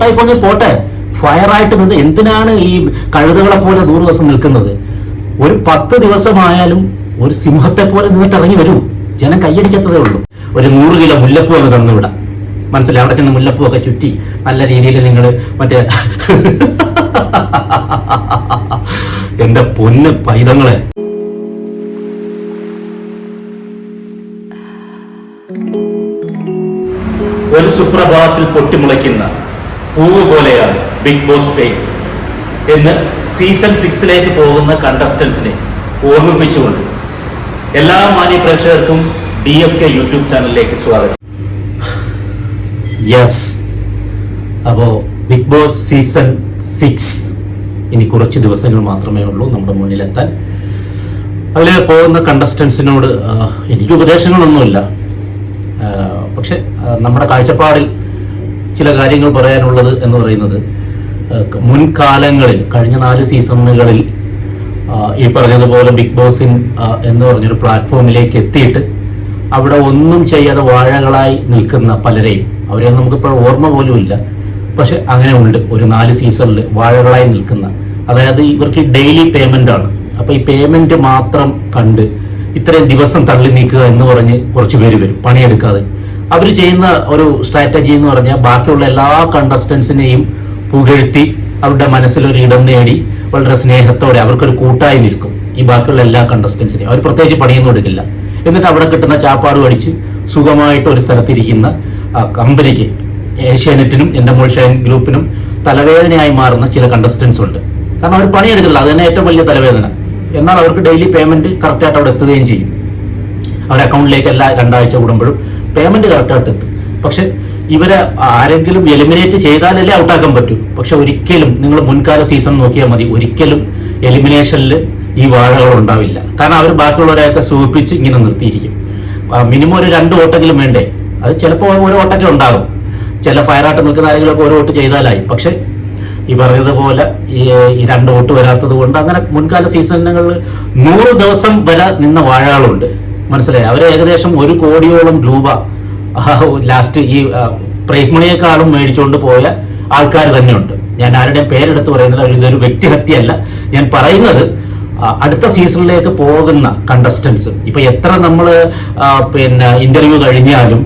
പോയി പോട്ടെ. ഫയറായിട്ട് നിന്ന് എന്തിനാണ് ഈ കഴുതകളെ പോലെ നൂറ് ദിവസം നിൽക്കുന്നത്? ഒരു പത്ത് ദിവസമായാലും ഒരു സിംഹത്തെ പോലെ നിന്നിട്ട് ഇറങ്ങി വരൂ. ജനം കൈയടിക്കത്തതേ ഉള്ളൂ. ഒരു നൂറ് കിലോ മുല്ലപ്പൂ അങ്ങ് തന്നുവിടാം. മനസ്സിലായി? അവിടെ ചെന്ന് മുല്ലപ്പൂ ഒക്കെ ചുറ്റി നല്ല രീതിയിൽ നിങ്ങൾ മറ്റേ എന്റെ പൊന്ന് പൈതങ്ങളെ. ഒരു സുപ്രഭാതത്തിൽ പൊട്ടിമുളയ്ക്കുന്ന പൂവ് പോലെയാണ് ബിഗ് ബോസ് ഫെയിം എന്ന് സീസൺ സിക്സിലേക്ക് പോകുന്ന കണ്ടസ്റ്റൻസിനെ ഓർമ്മിപ്പിച്ചുകൊണ്ട് എല്ലാ മാന്യ പ്രേക്ഷകർക്കും ഡി എഫ് കെ യൂട്യൂബ് ചാനലിലേക്ക് സ്വാഗതം. യെസ് അപ്പോ ബിഗ് ബോസ് സീസൺ സിക്സ് ഇനി കുറച്ച് ദിവസങ്ങൾ മാത്രമേ ഉള്ളൂ നമ്മുടെ മുന്നിലെത്താൻ. അതിൽ പോകുന്ന കണ്ടസ്റ്റൻസിനോട് എനിക്ക് ഉപദേശങ്ങളൊന്നുമില്ല. പക്ഷെ നമ്മുടെ കാഴ്ചപ്പാടിൽ ചില കാര്യങ്ങൾ പറയാനുള്ളത് എന്ന് പറയുന്നത് മുൻകാലങ്ങളിൽ കഴിഞ്ഞ നാല് സീസണുകളിൽ ഈ പറഞ്ഞതുപോലെ ബിഗ് ബോസിൻ എന്ന് പറഞ്ഞൊരു പ്ലാറ്റ്ഫോമിലേക്ക് എത്തിയിട്ട് അവിടെ ഒന്നും ചെയ്യാതെ വാഴകളായി നിൽക്കുന്ന പലരെയും അവരെ നമുക്കിപ്പോൾ ഓർമ്മ പോലും ഇല്ല പക്ഷെ അങ്ങനെ ഉണ്ട്. ഒരു നാല് സീസണിൽ വാഴകളായി നിൽക്കുന്ന അതായത് ഇവർക്ക് ഡെയിലി പേയ്മെന്റ് ആണ്. അപ്പൊ ഈ പേയ്മെന്റ് മാത്രം കണ്ട് ഇത്രയും ദിവസം തള്ളി നീക്കുക എന്ന് പറഞ്ഞ് കുറച്ച് പേര് വരും പണിയെടുക്കാതെ. അവർ ചെയ്യുന്ന ഒരു സ്ട്രാറ്റജി എന്ന് പറഞ്ഞാൽ ബാക്കിയുള്ള എല്ലാ കണ്ടസ്റ്റൻസിനെയും പുകഴ്ത്തി അവരുടെ മനസ്സിലൊരു ഇടം നേടി വളരെ സ്നേഹത്തോടെ അവർക്കൊരു കൂട്ടായി നിൽക്കും ഈ ബാക്കിയുള്ള എല്ലാ കണ്ടസ്റ്റൻസിനെയും അവർ പ്രത്യേകിച്ച് പണിയൊന്നും എടുക്കില്ല. എന്നിട്ട് അവിടെ കിട്ടുന്ന ചാപ്പാട് അടിച്ച് സുഖമായിട്ട് ഒരു സ്ഥലത്തിരിക്കുന്ന കമ്പനിക്ക് ഏഷ്യാനെറ്റിനും എന്റെ മോൾ ഷൈൻ ഗ്രൂപ്പിനും തലവേദനയായി മാറുന്ന ചില കണ്ടസ്റ്റൻസ് ഉണ്ട്. കാരണം അവർ പണിയെടുക്കില്ല അത് തന്നെ ഏറ്റവും വലിയ തലവേദന. എന്നാൽ അവർക്ക് ഡെയിലി പേയ്മെന്റ് കറക്റ്റായിട്ട് അവിടെ എത്തുകയും ചെയ്യും. അവരുടെ അക്കൗണ്ടിലേക്ക് എല്ലാ രണ്ടാഴ്ച കൂടുമ്പോഴും പേയ്മെന്റ് കറക്റ്റായിട്ട് എത്തും പക്ഷെ ഇവരെ ആരെങ്കിലും എലിമിനേറ്റ് ചെയ്താലല്ലേ ഔട്ടാക്കാൻ പറ്റൂ. പക്ഷെ ഒരിക്കലും നിങ്ങൾ മുൻകാല സീസൺ നോക്കിയാൽ മതി. ഒരിക്കലും എലിമിനേഷനിൽ ഈ വാഴകൾ ഉണ്ടാവില്ല. കാരണം അവർ ബാക്കിയുള്ളവരെയൊക്കെ സൂപ്പിച്ച് ഇങ്ങനെ നിർത്തിയിരിക്കും. മിനിമം ഒരു രണ്ട് ഓട്ടെങ്കിലും വേണ്ടേ? അത് ചിലപ്പോൾ ഓരോ ഓട്ടൊക്കെ ഉണ്ടാകും. ചില ഫയറായിട്ട് നിൽക്കുന്ന ആരെങ്കിലുമൊക്കെ ഓരോ വോട്ട് ചെയ്താലായി. പക്ഷെ ഈ പറഞ്ഞതുപോലെ ഈ ഈ രണ്ട് വോട്ട് വരാത്തത് കൊണ്ട് അങ്ങനെ മുൻകാല സീസണുകളിൽ നൂറ് ദിവസം വരെ നിന്ന വാഴകളുണ്ട്. മനസ്സിലായി? അവർ ഏകദേശം ഒരു കോടിയോളം രൂപ ലാസ്റ്റ് ഈ പ്രൈസ് മണിയേക്കാളും മേടിച്ചുകൊണ്ട് പോയ ആൾക്കാർ തന്നെയുണ്ട്. ഞാൻ ആരുടെയും പേരെടുത്ത് പറയുന്നില്ല ഇതൊരു വ്യക്തിഹത്യയല്ല. ഞാൻ പറയുന്നത് അടുത്ത സീസണിലേക്ക് പോകുന്ന കണ്ടസ്റ്റൻസ് ഇപ്പൊ എത്ര നമ്മൾ പിന്നെ ഇന്റർവ്യൂ കഴിഞ്ഞാലും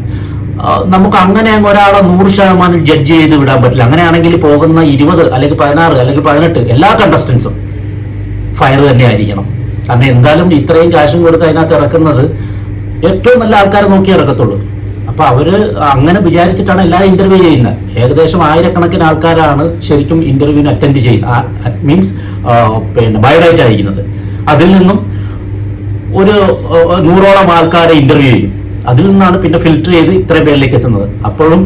നമുക്ക് അങ്ങനെ അങ്ങ് ഒരാളെ നൂറ് ശതമാനം ജഡ്ജ് ചെയ്ത് വിടാൻ പറ്റില്ല. അങ്ങനെയാണെങ്കിൽ പോകുന്ന ഇരുപത് അല്ലെങ്കിൽ പതിനാറ് അല്ലെങ്കിൽ പതിനെട്ട് എല്ലാ കണ്ടസ്റ്റൻസും ഫയർ തന്നെ ആയിരിക്കണം കാരണം എന്തായാലും ഇത്രയും കാശും കൊടുത്ത് അതിനകത്ത് ഇറക്കുന്നത് ഏറ്റവും നല്ല ആൾക്കാരെ നോക്കി ഇറക്കത്തുള്ളൂ. അപ്പൊ അവർ അങ്ങനെ വിചാരിച്ചിട്ടാണ് എല്ലാവരും ഇന്റർവ്യൂ ചെയ്യുന്നത്. ഏകദേശം ആയിരക്കണക്കിന് ആൾക്കാരാണ് ശരിക്കും ഇന്റർവ്യൂവിന് അറ്റൻഡ് ചെയ്യുന്നത്. മീൻസ് പിന്നെ ബയോഡേറ്റ അയക്കുന്നത് അതിൽ നിന്നും ഒരു നൂറോളം ആൾക്കാരെ ഇന്റർവ്യൂ ചെയ്യും. അതിൽ നിന്നാണ് പിന്നെ ഫിൽറ്റർ ചെയ്ത് ഇത്രയും പേരിലേക്ക് എത്തുന്നത്. അപ്പോഴും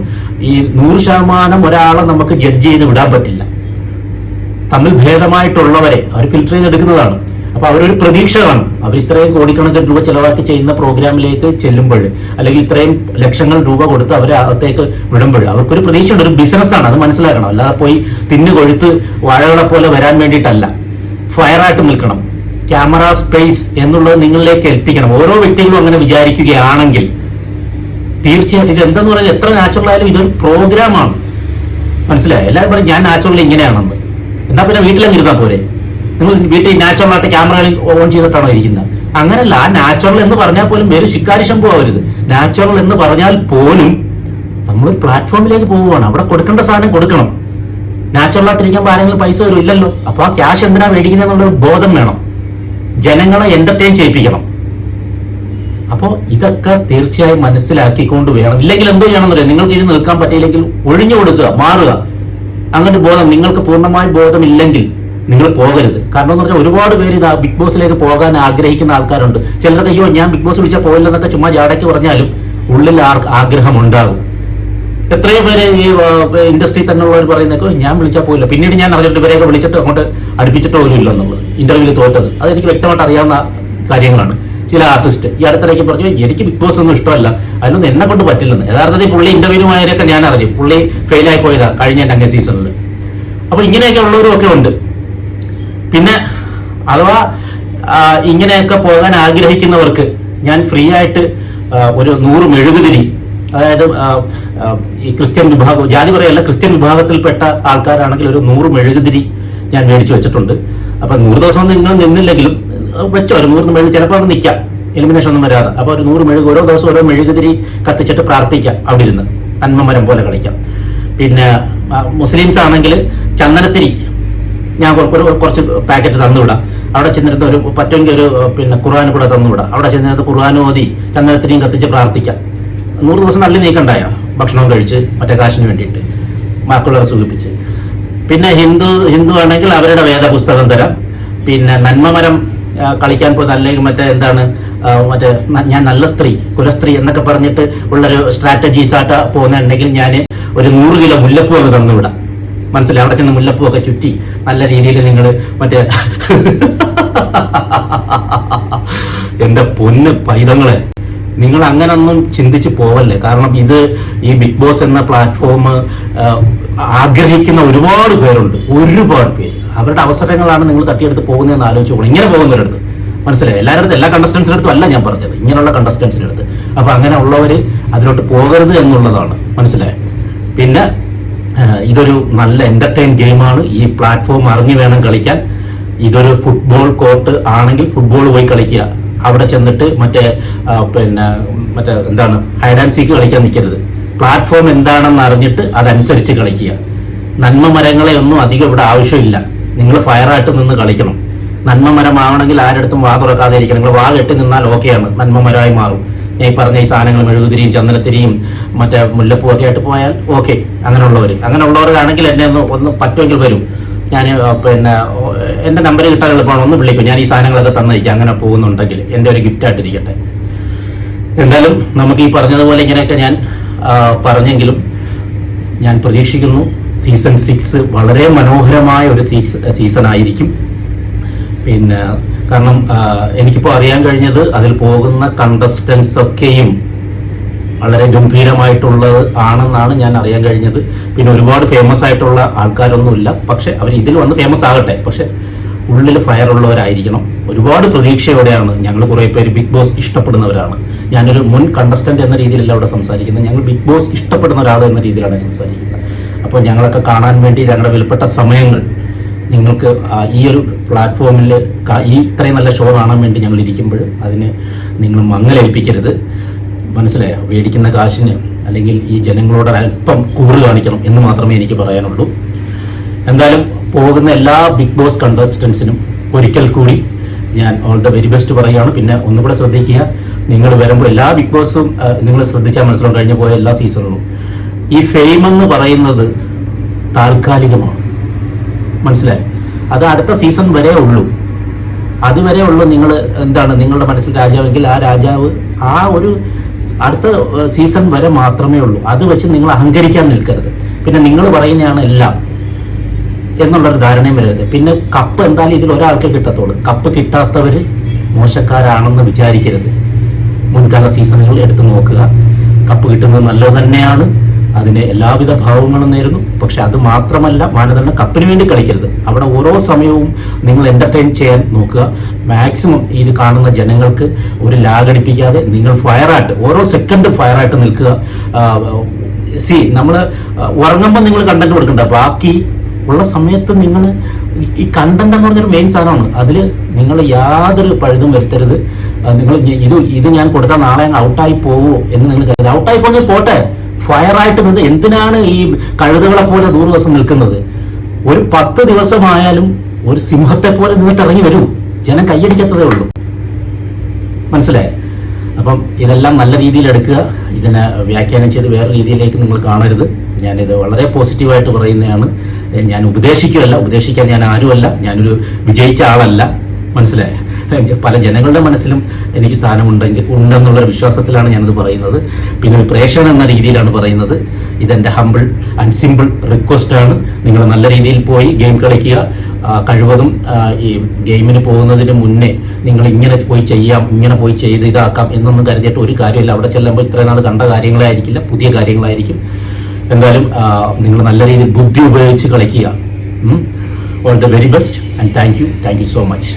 ഈ നൂറ് ശതമാനം ഒരാളെ നമുക്ക് ജഡ്ജ് ചെയ്ത് വിടാൻ പറ്റില്ല. തമ്മിൽ ഭേദമായിട്ടുള്ളവരെ അവർ ഫിൽറ്റർ ചെയ്തെടുക്കുന്നതാണ്. അപ്പൊ അവരൊരു പ്രതീക്ഷ കാണും. അവർ ഇത്രയും കോടിക്കണക്കിന് രൂപ ചെലവാക്കി ചെയ്യുന്ന പ്രോഗ്രാമിലേക്ക് ചെല്ലുമ്പോൾ അല്ലെങ്കിൽ ഇത്രയും ലക്ഷങ്ങൾ രൂപ കൊടുത്ത് അവരെ അകത്തേക്ക് വിടുമ്പോൾ അവർക്കൊരു പ്രതീക്ഷയുണ്ട്. ഒരു ബിസിനസ്സാണ് അത് മനസ്സിലാക്കണം. അല്ലാതെ പോയി തിന്നു കൊഴുത്ത് വാഴകളെ പോലെ വരാൻ വേണ്ടിയിട്ടല്ല. ഫയറായിട്ട് നിൽക്കണം. ക്യാമറ സ്പേസ് എന്നുള്ളത് നിങ്ങളിലേക്ക് എത്തിക്കണം. ഓരോ വ്യക്തികളും അങ്ങനെ വിചാരിക്കുകയാണെങ്കിൽ തീർച്ചയായിട്ടും ഇത് എന്തെന്ന് പറഞ്ഞാൽ എത്ര നാച്ചുറൽ ആയാലും ഇതൊരു പ്രോഗ്രാമാണ് മനസ്സിലായോ? എല്ലാവരും പറയും ഞാൻ നാച്ചുറൽ ഇങ്ങനെയാണെന്ന്. എന്നാ പിന്നെ വീട്ടിലങ്ങ് ഇരുന്നാൽ പോരെ? നിങ്ങൾ വീട്ടിൽ നാച്ചുറൽ ആയിട്ട് ക്യാമറയിൽ ഓൺ ചെയ്തിട്ടാണോ ഇരിക്കുന്നത്? അങ്ങനല്ല ആ നാച്ചുറൽ എന്ന് പറഞ്ഞാൽ പോലും വേറെ ശിക്കാരി ശമ്പു ആവരുത്. നാച്ചുറൽ എന്ന് പറഞ്ഞാൽ പോലും നമ്മൾ പ്ലാറ്റ്ഫോമിലേക്ക് പോവുകയാണ്. അവിടെ കൊടുക്കേണ്ട സാധനം കൊടുക്കണം. നാച്ചുറൽ ആയിട്ട് ഇരിക്കുമ്പോൾ ആരെങ്കിലും പൈസ വരും ഇല്ലല്ലോ. അപ്പൊ ആ ക്യാഷ് എന്തിനാ മേടിക്കുന്നത് എന്നുള്ളൊരു ബോധം വേണം. ജനങ്ങളെ എന്റർടൈൻ ചെയ്യിപ്പിക്കണം. അപ്പോൾ ഇതൊക്കെ തീർച്ചയായും മനസ്സിലാക്കിക്കൊണ്ട് വേണം. ഇല്ലെങ്കിൽ എന്ത് ചെയ്യണമെന്നറിയാം? നിങ്ങൾക്ക് ഇത് നിൽക്കാൻ പറ്റിയില്ലെങ്കിൽ ഒഴിഞ്ഞു കൊടുക്കുക മാറുക. അങ്ങനെ ബോധം നിങ്ങൾക്ക് പൂർണമായി ബോധമില്ലെങ്കിൽ നിങ്ങൾ പോകരുത്. കാരണം എന്ന് പറഞ്ഞാൽ ഒരുപാട് പേര് ഇതാ ബിഗ് ബോസിലേക്ക് പോകാൻ ആഗ്രഹിക്കുന്ന ആൾക്കാരുണ്ട്. ചിലർക്ക് അയ്യോ ഞാൻ ബിഗ് ബോസ് വിളിച്ചാൽ പോയില്ലെന്നൊക്കെ ചുമ്മാ ജാടയ്ക്ക് പറഞ്ഞാലും ഉള്ളിൽ ആഗ്രഹം ഉണ്ടാകും എത്രയോ പേര് ഈ ഇൻഡസ്ട്രി തന്നെ ഉള്ളവർ പറയുന്നൊക്കെ ഞാൻ വിളിച്ചാൽ പോയില്ല പിന്നീട് ഞാൻ അറിഞ്ഞിട്ട് ഇവരെയൊക്കെ വിളിച്ചിട്ട് അങ്ങോട്ട് അടുപ്പിച്ചിട്ടോ പോലും ഇല്ലെന്നുള്ളത് ഇന്റർവ്യൂവിൽ തോറ്റത്. അതെനിക്ക് വ്യക്തമായിട്ട് അറിയാവുന്ന കാര്യങ്ങളാണ്. ചില ആർട്ടിസ്റ്റ് ഈ അടുത്തിടയ്ക്ക് പറഞ്ഞു എനിക്ക് ബിഗ് ബോസ് ഒന്നും ഇഷ്ടമല്ല. അതിനൊന്നും എന്നെ കൊണ്ട് പറ്റില്ലെന്ന്. യഥാർത്ഥത്തിൽ പുള്ളി ഇന്റർവ്യൂമായൊക്കെ ഞാൻ അറിഞ്ഞു. പുള്ളി ഫെയിലായി പോയതാണ് കഴിഞ്ഞ രംഗ സീസണിൽ അപ്പൊ ഇങ്ങനെയൊക്കെ ഉള്ളവരും ഒക്കെ ഉണ്ട്. പിന്നെ അഥവാ ഇങ്ങനെയൊക്കെ പോകാൻ ആഗ്രഹിക്കുന്നവർക്ക് ഞാൻ ഫ്രീ ആയിട്ട് ഒരു നൂറ് മെഴുകുതിരി അതായത് ഈ ക്രിസ്ത്യൻ വിഭാഗം ജാതി പറയല്ല ക്രിസ്ത്യൻ വിഭാഗത്തിൽപ്പെട്ട ആൾക്കാരാണെങ്കിൽ ഒരു നൂറ് മെഴുകുതിരി ഞാൻ മേടിച്ചു വെച്ചിട്ടുണ്ട്. അപ്പൊ നൂറ് ദിവസം നിങ്ങൾ നിന്നില്ലെങ്കിലും വെച്ചോ ഒരു നൂറ് മെഴുകു ചിലപ്പോൾ അത് നിൽക്കാം എലിമിനേഷൻ ഒന്നും വരാതെ. അപ്പൊ ഒരു നൂറ് മെഴുകു ഓരോ ദിവസം ഓരോ മെഴുകുതിരി കത്തിച്ചിട്ട് പ്രാർത്ഥിക്കാം അവിടെ ഇരുന്ന് നന്മമരം പോലെ കളിക്കാം. പിന്നെ മുസ്ലിംസ് ആണെങ്കിൽ ചന്ദനത്തിരി ഞാൻ കുറച്ച് പാക്കറ്റ് തന്നുവിടാം. അവിടെ ചെന്നിരുന്ന ഒരു പറ്റുമെങ്കിൽ ഒരു പിന്നെ ഖുർആൻ കൂടെ തന്നുവിടാം. അവിടെ ചെന്നിരുന്ന ഖുർആൻ ഓതി ചന്ദനത്തിനെയും കത്തിച്ച് പ്രാർത്ഥിക്കാം. നൂറ് ദിവസം നല്ല നീക്കണ്ടായ? ഭക്ഷണം കഴിച്ച് മറ്റേ കാശിന് വേണ്ടിയിട്ട്. ബാക്കിയുള്ളവരെ സൂചിപ്പിച്ച്. പിന്നെ ഹിന്ദു ഹിന്ദു ആണെങ്കിൽ അവരുടെ വേദപുസ്തകം തരാം. പിന്നെ നന്മമരം കളിക്കാൻ പോകുന്ന അല്ലെങ്കിൽ മറ്റേ എന്താണ് മറ്റേ ഞാൻ നല്ല സ്ത്രീ കുലസ്ത്രീ എന്നൊക്കെ പറഞ്ഞിട്ട് ഉള്ളൊരു സ്ട്രാറ്റജീസ് ആട്ട പോകുന്നുണ്ടെങ്കിൽ ഞാൻ ഒരു നൂറ് കിലോ മുല്ലപ്പൂ അങ്ങ് തന്നുവിടാം. മനസ്സിലായി അവിടെ ചെന്ന് മുല്ലപ്പൂ ഒക്കെ ചുറ്റി നല്ല രീതിയിൽ നിങ്ങൾ മറ്റേ എന്റെ പൊന്ന് പൈതങ്ങളെ നിങ്ങൾ അങ്ങനൊന്നും ചിന്തിച്ച് പോവല്ലേ? കാരണം ഇത് ഈ ബിഗ് ബോസ് എന്ന പ്ലാറ്റ്ഫോം ആഗ്രഹിക്കുന്ന ഒരുപാട് പേരുണ്ട് ഒരുപാട് പേര്. അവരുടെ അവസരങ്ങളാണ് നിങ്ങൾ തട്ടിയെടുത്ത് പോകുന്നതെന്ന് ആലോചിച്ചോളൂ. ഇങ്ങനെ പോകുന്നവരടുത്ത്. മനസ്സിലായി? എല്ലാവരുടെ എല്ലാ കണ്ടസ്റ്റൻസിന്റെ അടുത്തും അല്ല ഞാൻ പറഞ്ഞത്. ഇങ്ങനെയുള്ള കണ്ടസ്റ്റൻസിന്റെ അടുത്ത്. അപ്പൊ അങ്ങനെ ഉള്ളവര് അതിലോട്ട് പോകരുത് എന്നുള്ളതാണ്. മനസ്സിലായി? പിന്നെ ഇതൊരു നല്ല എന്റർടൈൻ ഗെയിമാണ് ഈ പ്ലാറ്റ്ഫോം അറിഞ്ഞു വേണം കളിക്കാൻ. ഇതൊരു ഫുട്ബോൾ കോർട്ട് ആണെങ്കിൽ ഫുട്ബോൾ പോയി കളിക്കുക. അവിടെ ചെന്നിട്ട് മറ്റേ പിന്നെ മറ്റേ എന്താണ് ഹൈഡ് ആൻഡ് സീക്ക് കളിക്കാൻ നിൽക്കരുത്. പ്ലാറ്റ്ഫോം എന്താണെന്ന് അറിഞ്ഞിട്ട് അതനുസരിച്ച് കളിക്കുക. നന്മ മരങ്ങളെ ഒന്നും അധികം ഇവിടെ ആവശ്യമില്ല. നിങ്ങൾ ഫയറായിട്ട് നിന്ന് കളിക്കണം. നന്മ മരമാവണമെങ്കിൽ ആരുടെ അടുത്തും വാ തുറക്കാതെ ഇരിക്കണം. നിങ്ങൾ വാ കെട്ടി നിന്നാൽ ഓക്കെയാണ് നന്മ മരമായി മാറും. ഈ പറഞ്ഞ ഈ സാധനങ്ങൾ മെഴുകുതിരിയും ചന്ദനത്തിരിയും മറ്റേ മുല്ലപ്പൂ ഒക്കെ ആയിട്ട് പോയാൽ ഓക്കെ അങ്ങനെയുള്ളവർ അങ്ങനെയുള്ളവർക്കാണെങ്കിൽ എന്നെ ഒന്ന് ഒന്ന് പറ്റുമെങ്കിൽ വരും. ഞാൻ പിന്നെ എന്റെ നമ്പർ കിട്ടാൻ എളുപ്പമാണ്. ഒന്ന് വിളിക്കും. ഞാൻ ഈ സാധനങ്ങളൊക്കെ തന്നിരിക്കും അങ്ങനെ പോകുന്നുണ്ടെങ്കിൽ എന്റെ ഒരു ഗിഫ്റ്റ് ആയിട്ടിരിക്കട്ടെ. എന്തായാലും നമുക്ക് ഈ പറഞ്ഞതുപോലെ ഇങ്ങനെയൊക്കെ ഞാൻ പറഞ്ഞെങ്കിലും ഞാൻ പ്രതീക്ഷിക്കുന്നു സീസൺ സിക്സ് വളരെ മനോഹരമായ ഒരു സീസ് സീസൺ ആയിരിക്കും. പിന്നെ കാരണം എനിക്കിപ്പോൾ അറിയാൻ കഴിഞ്ഞത് അതിൽ പോകുന്ന കണ്ടസ്റ്റൻസ് ഒക്കെയും വളരെ ഗംഭീരമായിട്ടുള്ളത് ആണെന്നാണ് ഞാൻ അറിയാൻ കഴിഞ്ഞത്. പിന്നെ ഒരുപാട് ഫേമസ് ആയിട്ടുള്ള ആൾക്കാരൊന്നുമില്ല. പക്ഷെ അവർ ഇതിൽ വന്ന് ഫേമസ് ആകട്ടെ. പക്ഷെ ഉള്ളിൽ ഫയർ ഉള്ളവരായിരിക്കണം. ഒരുപാട് പ്രതീക്ഷയോടെയാണ് ഞങ്ങൾ കുറേ പേര് ബിഗ് ബോസ് ഇഷ്ടപ്പെടുന്നവരാണ്. ഞാനൊരു മുൻ കണ്ടസ്റ്റന്റ് എന്ന രീതിയിലല്ല അവിടെ സംസാരിക്കുന്നത്. ഞങ്ങൾ ബിഗ് ബോസ് ഇഷ്ടപ്പെടുന്ന ഒരാൾ എന്ന രീതിയിലാണ് സംസാരിക്കുന്നത്. അപ്പോൾ ഞങ്ങളൊക്കെ കാണാൻ വേണ്ടി ഞങ്ങളുടെ വിലപ്പെട്ട സമയങ്ങൾ നിങ്ങൾക്ക് ഈ ഒരു പ്ലാറ്റ്ഫോമിൽ ഈ ഇത്രയും നല്ല ഷോ കാണാൻ വേണ്ടി ഞങ്ങൾ ഇരിക്കുമ്പോൾ അതിന് നിങ്ങൾ മങ്ങലേൽപ്പിക്കരുത് മനസ്സിലായോ? മേടിക്കുന്ന കാശിന് അല്ലെങ്കിൽ ഈ ജനങ്ങളോട് അല്പം കൂറ് കാണിക്കണം എന്ന് മാത്രമേ എനിക്ക് പറയാനുള്ളൂ. എന്തായാലും പോകുന്ന എല്ലാ ബിഗ് ബോസ് കണ്ടസ്റ്റൻസിനും ഒരിക്കൽ കൂടി ഞാൻ ഓൾ ദ വെരി ബെസ്റ്റ് പറയുകയാണ്. പിന്നെ ഒന്നുകൂടെ ശ്രദ്ധിക്കുക നിങ്ങൾ വരുമ്പോൾ എല്ലാ ബിഗ് ബോസും നിങ്ങൾ ശ്രദ്ധിച്ചാൽ മനസ്സിലാവും കഴിഞ്ഞ പോയ എല്ലാ സീസണുകളും ഈ ഫെയിം എന്ന് പറയുന്നത് താൽക്കാലികമാണ്. മനസ്സിലായി. അത് അടുത്ത സീസൺ വരെ ഉള്ളൂ. അതുവരെ ഉള്ളൂ നിങ്ങൾ എന്താണ് നിങ്ങളുടെ മനസ്സിൽ രാജാവെങ്കിൽ ആ രാജാവ് ആ ഒരു അടുത്ത സീസൺ വരെ മാത്രമേ ഉള്ളൂ. അത് വെച്ച് നിങ്ങൾ അഹങ്കരിക്കാൻ നിൽക്കരുത്. പിന്നെ നിങ്ങൾ പറയുന്നതാണ് എല്ലാം എന്നുള്ളൊരു ധാരണയും വരരുത്. പിന്നെ കപ്പ് എന്തായാലും ഇതിൽ ഒരാൾക്ക് കിട്ടത്തുള്ളൂ. കപ്പ് കിട്ടാത്തവർ മോശക്കാരാണെന്ന് വിചാരിക്കരുത്. മുൻകാല സീസണുകൾ എടുത്തു നോക്കുക. കപ്പ് കിട്ടുന്നത് നല്ലത് തന്നെയാണ്. അതിന് എല്ലാവിധ ഭാവങ്ങളും നേരുന്നു. പക്ഷെ അത് മാത്രമല്ല മാനദണ്ഡം കപ്പിന് വേണ്ടി കളിക്കരുത്. അവിടെ ഓരോ സമയവും നിങ്ങൾ എന്റർടൈൻ ചെയ്യാൻ നോക്കുക. മാക്സിമം ഇത് കാണുന്ന ജനങ്ങൾക്ക് ഒരു ലാഗടിപ്പിക്കാതെ നിങ്ങൾ ഫയറായിട്ട് ഓരോ സെക്കൻഡ് ഫയറായിട്ട് നിൽക്കുക. സി നമ്മൾ ഉറങ്ങുമ്പോൾ നിങ്ങൾ കണ്ടന്റ് കൊടുക്കണ്ട. ബാക്കി ഉള്ള സമയത്ത് നിങ്ങൾ ഈ കണ്ടന്റ് എന്ന് പറഞ്ഞൊരു മെയിൻ സാധനമാണ്. അതിൽ നിങ്ങൾ യാതൊരു പഴുതും വരുത്തരുത്. നിങ്ങൾ ഇത് ഇത് ഞാൻ കൊടുത്താൽ നാളെ ഔട്ടായി പോവോ എന്ന് നിങ്ങൾ കരുതി ഔട്ടായി പോകുന്നത് പോട്ടെ. ഫയറായിട്ട് നിന്ന് എന്തിനാണ് ഈ കഴുതകളെ പോലെ നൂറ് ദിവസം നിൽക്കുന്നത്? ഒരു പത്ത് ദിവസമായാലും ഒരു സിംഹത്തെ പോലെ നിന്നിട്ട് ഇറങ്ങി വരൂ. ജനം കൈയടിക്കത്തതേ ഉള്ളൂ. മനസ്സിലായി? അപ്പം ഇതെല്ലാം നല്ല രീതിയിൽ എടുക്കുക. ഇതിനെ വ്യാഖ്യാനം ചെയ്ത് വേറെ രീതിയിലേക്ക് നിങ്ങൾ കാണരുത്. ഞാനിത് വളരെ പോസിറ്റീവായിട്ട് പറയുന്നതാണ്. ഞാൻ ഉപദേശിക്കുകയല്ല. ഉപദേശിക്കാൻ ഞാൻ ആരുമല്ല. ഞാനൊരു വിജയിച്ച ആളല്ല. മനസ്സിലായ? പല ജനങ്ങളുടെ മനസ്സിലും എനിക്ക് സ്ഥാനമുണ്ടെങ്കിൽ ഉണ്ടെന്നുള്ള വിശ്വാസത്തിലാണ് ഞാനിത് പറയുന്നത്. പിന്നെ ഒരു പ്രേക്ഷകൻ എന്ന രീതിയിലാണ് പറയുന്നത്. ഇതെന്റെ ഹമ്പിൾ ആൻഡ് സിമ്പിൾ ആണ്. നിങ്ങൾ നല്ല രീതിയിൽ പോയി ഗെയിം കളിക്കുക. കഴിവതും ഈ ഗെയിമിന് പോകുന്നതിന് മുന്നേ നിങ്ങൾ ഇങ്ങനെ പോയി ചെയ്യാം ഇങ്ങനെ പോയി ചെയ്ത് ഇതാക്കാം എന്നൊന്നും കരുതിയിട്ട് ഒരു കാര്യമില്ല. അവിടെ ചെല്ലുമ്പോൾ ഇത്രയും നാൾ കണ്ട കാര്യങ്ങളായിരിക്കില്ല പുതിയ കാര്യങ്ങളായിരിക്കും. എന്തായാലും നിങ്ങൾ നല്ല രീതിയിൽ ബുദ്ധി ഉപയോഗിച്ച് കളിക്കുക. All the very best and thank you thank you so much